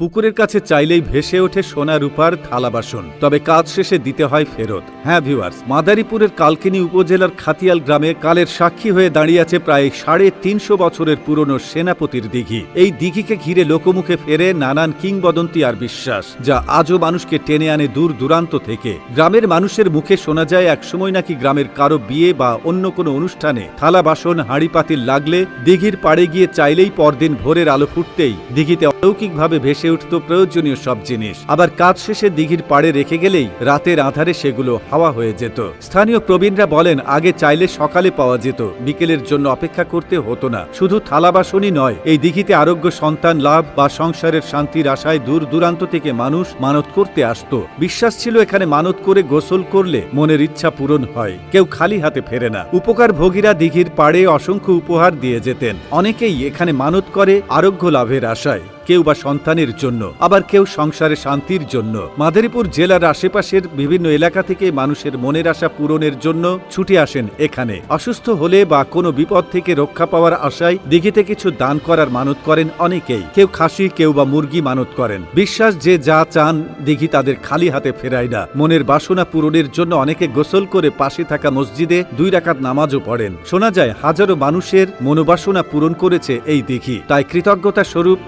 পুকুরের কাছে চাইলেই ভেসে ওঠে সোনা রূপার থালা বাসন। তবে কাজ শেষে দিতে হয় ফেরত। হ্যাঁ ভিউয়ার্স মাদারীপুরের কালকিনি উপজেলার খাতিয়াল গ্রামে কালের সাক্ষী হয়ে দাঁড়িয়ে আছে প্রায় সাড়ে তিনশো বছরের পুরনো সেনাপতির দিঘি। এই দিঘিকে ঘিরে লোকমুখে ফেরে নানান কিংবদন্তি আর বিশ্বাস, যা আজও মানুষকে টেনে আনে দূর দূরান্ত থেকে। গ্রামের মানুষের মুখে শোনা যায়, একসময় নাকি গ্রামের কারও বিয়ে বা অন্য কোনো অনুষ্ঠানে থালা বাসন, হাঁড়ি পাতিল লাগলে দিঘির পাড়ে গিয়ে চাইলেই পরদিন ভোরের আলো ফুটতেই দিঘিতে অলৌকিকভাবে ভেসে উঠত প্রয়োজনীয় সব জিনিস। আবার কাজ শেষে দিঘির পাড়ে রেখে গেলেই রাতের আধারে সেগুলো হাওয়া হয়ে যেত। স্থানীয় প্রবীণরা বলেন, আগে চাইলে সকালে পাওয়া যেত, বিকেলের জন্য অপেক্ষা করতে হতো না। শুধু থালা বাসনই নয়, এই দিঘিতে আরোগ্য সন্তান লাভ বা সংসারের শান্তির আশায় দূর দূরান্ত থেকে মানুষ মানত করতে আসত। বিশ্বাস ছিল এখানে মানত করে গোসল করলে মনের ইচ্ছা পূরণ হয়, কেউ খালি হাতে ফেরে না। উপকার ভোগীরা দিঘির পাড়ে অসংখ্য উপহার দিয়ে যেতেন। অনেকেই এখানে মানত করে আরোগ্য লাভের আশায়। কেউ বা সন্তানের জন্য, আবার কেউ সংসারে শান্তির জন্য। মাদারীপুর জেলার আশেপাশের বিভিন্ন এলাকা থেকে মানুষের মনের আশা পূরণের জন্য ছুটে আসেন এখানে। অসুস্থ হলে বা কোনো বিপদ থেকে রক্ষা পাওয়ার আশায় দিঘিতে কিছু দান করার মানত করেন অনেকেই। কেউ খাসি, কেউ বা মুরগি মানত করেন। বিশ্বাস যে যা চান, দিঘি তাদের খালি হাতে ফেরায় না। মনের বাসনা পূরণের জন্য অনেকে গোসল করে পাশে থাকা মসজিদে দুই রাকাত নামাজও পড়েন। শোনা যায়, হাজারো মানুষের মনোবাসনা পূরণ করেছে এই দিঘি। তাই কৃতজ্ঞতা স্বরূপ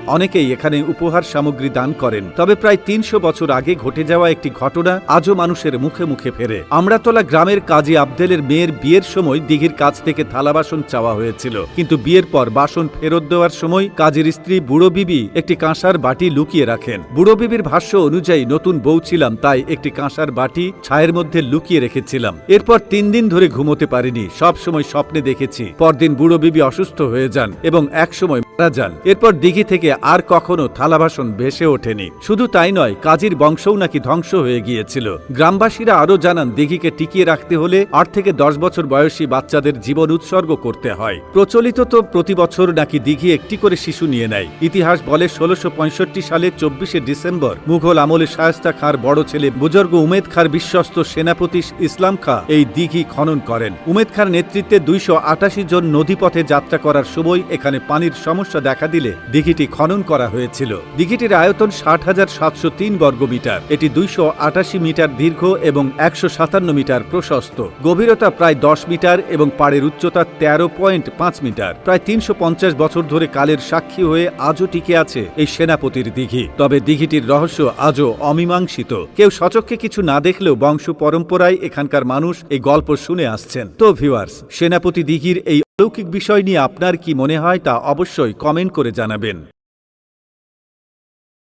অনেকেই এখানে উপহার সামগ্রী দান করেন। তবে প্রায় তিনশো বছর আগে ঘটে যাওয়া একটি ঘটনা আজও মানুষের মুখে মুখে ফেরে। আমরাতলা গ্রামের কাজী আবদেলের মেয়ের বিয়ের সময় দিঘির কাছ থেকে থালা বাসন চাওয়া হয়েছিল। কিন্তু বিয়ের পর বাসন ফেরত দেওয়ার সময় কাজীর স্ত্রী বুড়ো বিবি একটি কাঁসার বাটি লুকিয়ে রাখেন। বুড়ো বিবির ভাষ্য অনুযায়ী, নতুন বউ ছিলাম, তাই একটি কাঁসার বাটি ছায়ের মধ্যে লুকিয়ে রেখেছিলাম। এরপর তিন দিন ধরে ঘুমোতে পারিনি। সব সময় স্বপ্নে দেখেছি। পরদিন বুড়ো বিবি অসুস্থ হয়ে যান এবং এক সময় মারা যান। এরপর দিঘি থেকে আর কখনো থালা বাসন ভেসে ওঠেনি। শুধু তাই নয়, কাজীর বংশও নাকি ধ্বংস হয়ে গিয়েছিল। গ্রামবাসীরা আরও জানান, দিঘিকে টিকিয়ে রাখতে হলে আট থেকে দশ বছর বয়সী বাচ্চাদের জীবন উৎসর্গ করতে হয়। প্রচলিত তো প্রতি বছর নাকি দিঘি একটি করে শিশু নিয়ে নেয়। ইতিহাস বলে ষোলোশো সালে চব্বিশে ডিসেম্বর মুঘল আমলে শায়স্তা খাঁর বড় ছেলে বুজর্গ উমেদ খাঁর বিশ্বস্ত সেনাপতি ইসলাম খাঁ এই দিঘি খনন করেন। উমেদ খাঁর নেতৃত্বে দুইশো আটাশি জন নদীপথে যাত্রা করার সময় এখানে পানির সমস্যা দেখা দিলে দিঘিটি খনন করা হয়েছিল। দিঘিটির আয়তন ষাট হাজার সাতশো তিন বর্গমিটার এটি দুইশো আটাশি মিটার দীর্ঘ এবং একশো সাতান্ন মিটার প্রশস্ত। গভীরতা প্রায় দশ মিটার এবং পাড়ের উচ্চতা তেরো পয়েন্ট পাঁচ মিটার। প্রায় তিনশো পঞ্চাশ বছর ধরে কালের সাক্ষী হয়ে আজও টিকে আছে এই সেনাপতির দিঘি। তবে দিঘিটির রহস্য আজও অমীমাংসিত। কেউ সচক্ষে কিছু না দেখলেও বংশ পরম্পরায় এখানকার মানুষ এই গল্প শুনে আসছেন। তো ভিউয়ার্স, সেনাপতি দিঘির এই অলৌকিক বিষয় নিয়ে আপনার কি মনে হয় তা অবশ্যই কমেন্ট করে জানাবেন।